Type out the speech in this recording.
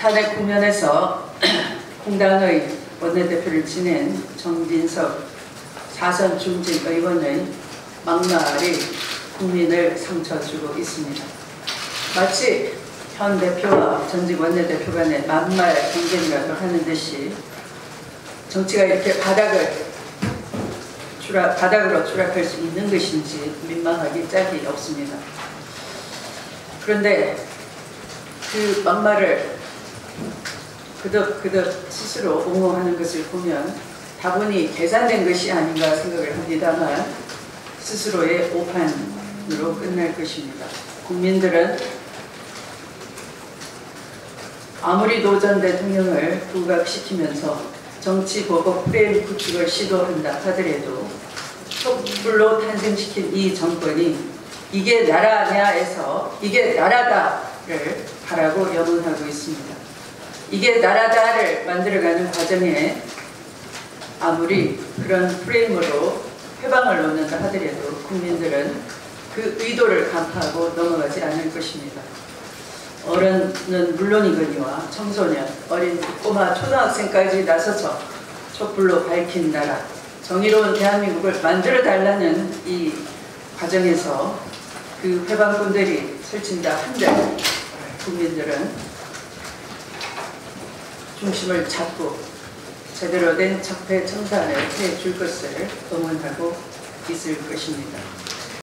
탄핵 국면에서 공당의 원내대표를 지낸 정진석 사선 중진 의원의 막말이 국민을 상처 주고 있습니다. 마치 현 대표와 전직 원내대표 간의 막말 경쟁이라도 하는 듯이 정치가 이렇게 바닥을 추락, 바닥으로 추락할 수 있는 것인지 민망하기 짝이 없습니다. 그런데 그 막말을 그덕 그덕 스스로 옹호하는 것을 보면 다분히 계산된 것이 아닌가 생각을 합니다만 스스로의 오판으로 끝날 것입니다. 국민들은 아무리 노전 대통령을 부각시키면서 정치 보복 프레임 구축을 시도한다 하더라도 촛불로 탄생시킨 이 정권이 이게 나라냐에서 이게 나라다를 바라고 여론하고 있습니다. 이게 나라다를 만들어가는 과정에 아무리 그런 프레임으로 회방을 놓는다 하더라도 국민들은 그 의도를 간파하고 넘어가지 않을 것입니다. 어른은 물론이거니와 청소년, 어린 꼬마 초등학생까지 나서서 촛불로 밝힌 나라, 정의로운 대한민국을 만들어 달라는 이 과정에서 그 회방꾼들이 설친다 한들 국민들은 중심을 잡고 제대로 된 적폐 청산을 해줄 것을 응원하고 있을 것입니다.